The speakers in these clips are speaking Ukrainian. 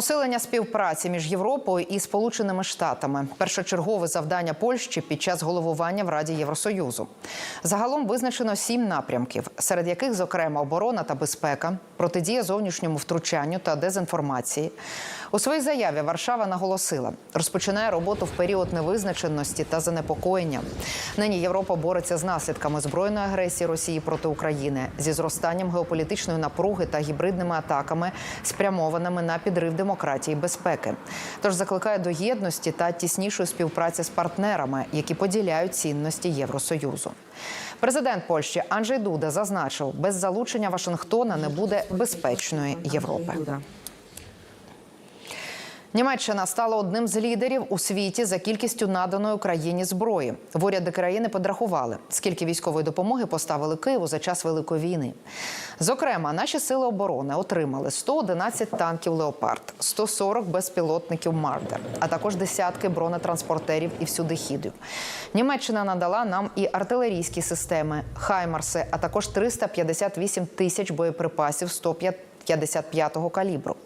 Посилення співпраці між Європою і Сполученими Штатами першочергове завдання Польщі під час головування в Раді Євросоюзу. Загалом визначено сім напрямків, серед яких, зокрема, оборона та безпека, протидія зовнішньому втручанню та дезінформації. У своїй заяві Варшава наголосила, розпочинає роботу в період невизначеності та занепокоєння. Нині Європа бореться з наслідками збройної агресії Росії проти України зі зростанням геополітичної напруги та гібридними атаками, спрямованими на підрив демократії і безпеки. Тож закликає до єдності та тіснішої співпраці з партнерами, які поділяють цінності Євросоюзу. Президент Польщі Анджей Дуда зазначив, без залучення Вашингтона не буде безпечної Європи. Німеччина стала одним з лідерів у світі за кількістю наданої Україні зброї. В уряди країни подрахували, скільки військової допомоги поставили Києву за час Великої війни. Зокрема, наші сили оборони отримали 111 танків Леопард, 140 безпілотників Мардер, а також десятки бронетранспортерів і всюдихідів. Німеччина надала нам і артилерійські системи, хаймарси, а також 358 тисяч боєприпасів 105 55-го калібру.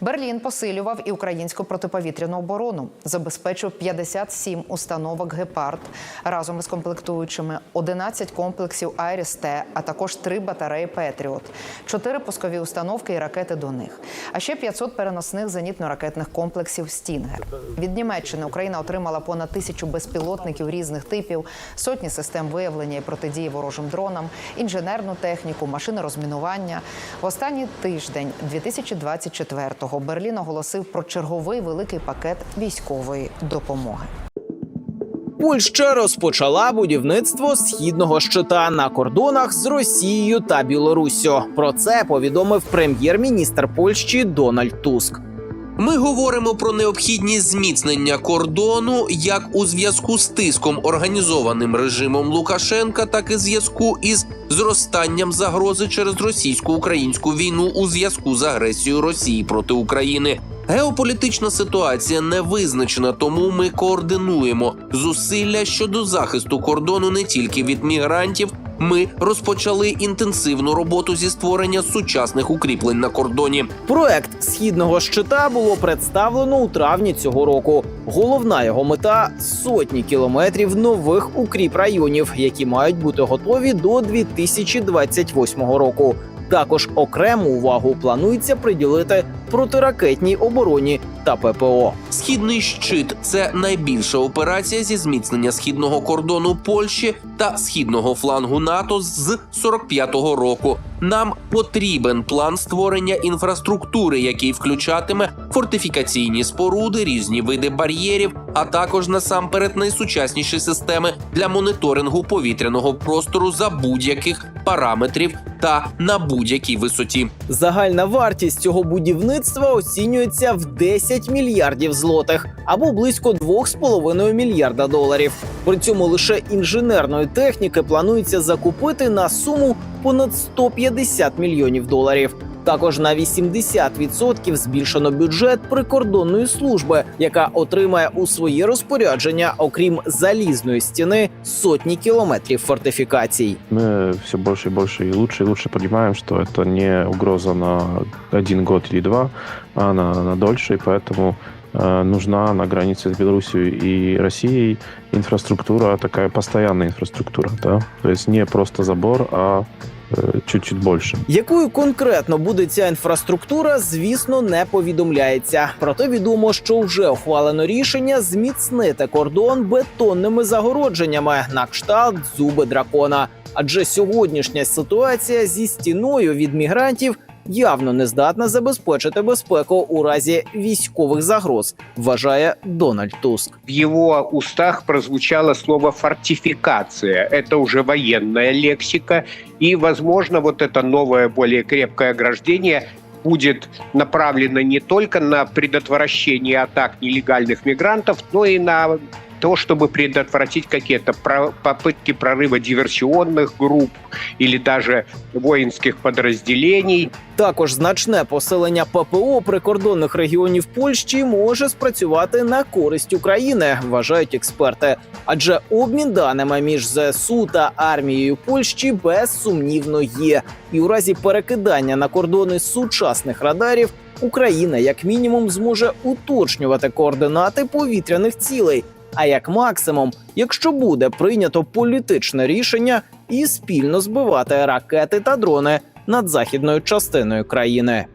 Берлін посилював і українську протиповітряну оборону, забезпечив 57 установок гепард разом із комплектуючими, 11 комплексів Айріс-Т, а також 3 батареї Петріот, 4 пускові установки і ракети до них, а ще 500 переносних зенітно-ракетних комплексів Стінгер. Від Німеччини Україна отримала понад тисячу безпілотників різних типів, сотні систем виявлення і протидії ворожим дронам, інженерну техніку, машини розмінування. В останній тиждень 2024-го Берлін оголосив про черговий великий пакет військової допомоги. Польща розпочала будівництво східного щита на кордонах з Росією та Білоруссю. Про це повідомив прем'єр-міністр Польщі Дональд Туск. Ми говоримо про необхідність зміцнення кордону як у зв'язку з тиском, організованим режимом Лукашенка, так і зв'язку із зростанням загрози через російсько-українську війну у зв'язку з агресією Росії проти України. Геополітична ситуація не визначена, тому ми координуємо зусилля щодо захисту кордону не тільки від мігрантів. Ми розпочали інтенсивну роботу зі створення сучасних укріплень на кордоні. Проект східного щита було представлено у травні цього року. Головна його мета сотні кілометрів нових укріп районів, які мають бути готові до 2028 року. Також окрему увагу планується приділити протиракетній обороні та ППО. Східний щит це найбільша операція зі зміцнення східного кордону Польщі та східного флангу НАТО з 45-го року. Нам потрібен план створення інфраструктури, який включатиме фортифікаційні споруди, різні види бар'єрів, а також насамперед найсучасніші системи для моніторингу повітряного простору за будь-яких параметрів та на будь-якій висоті. Загальна вартість цього будівництва оцінюється в 10 мільярдів злотих або близько 2,5 мільярда доларів. При цьому лише інженерної техніки планується закупити на суму понад 150 мільйонів доларів. Також на 80% збільшено бюджет прикордонної служби, яка отримає у своє розпорядження, окрім залізної стіни, сотні кілометрів фортифікацій. Мы все больше и больше и лучше и лучше понимаем, что это не угроза на один год или два, а на, на дольше, и поэтому э, нужна на границе с Беларусью и Россией инфраструктура, такая постоянная инфраструктура, да, то есть не просто забор, а э, чуть-чуть больше. Якою конкретно буде ця інфраструктура, звісно, не повідомляється. Проте відомо, що вже ухвалено рішення зміцнити кордон бетонними загородженнями на кшталт зуби дракона. Адже сьогоднішня ситуація зі стіною від мігрантів явно не здатна забезпечити безпеку у разі військових загроз, вважає Дональд Туск. в его устах прозвучало слово фортификация. Это уже военная лексика. И, возможно, вот это новое, более крепкое ограждение будет направлено не только на предотвращение атак нелегальных мигрантов, но и на то, чтобы предотвратить какие-то про- попытки прорыва диверсионных групп или даже воинских подразделений. Також значне посилення ППО прикордонних регіонів Польщі може спрацювати на користь України, вважають експерти. Адже обмін даними між ЗСУ та армією Польщі безсумнівно є. І у разі перекидання на кордони сучасних радарів Україна як мінімум зможе уточнювати координати повітряних цілей. А як максимум, якщо буде прийнято політичне рішення і спільно збивати ракети та дрони над західною частиною країни.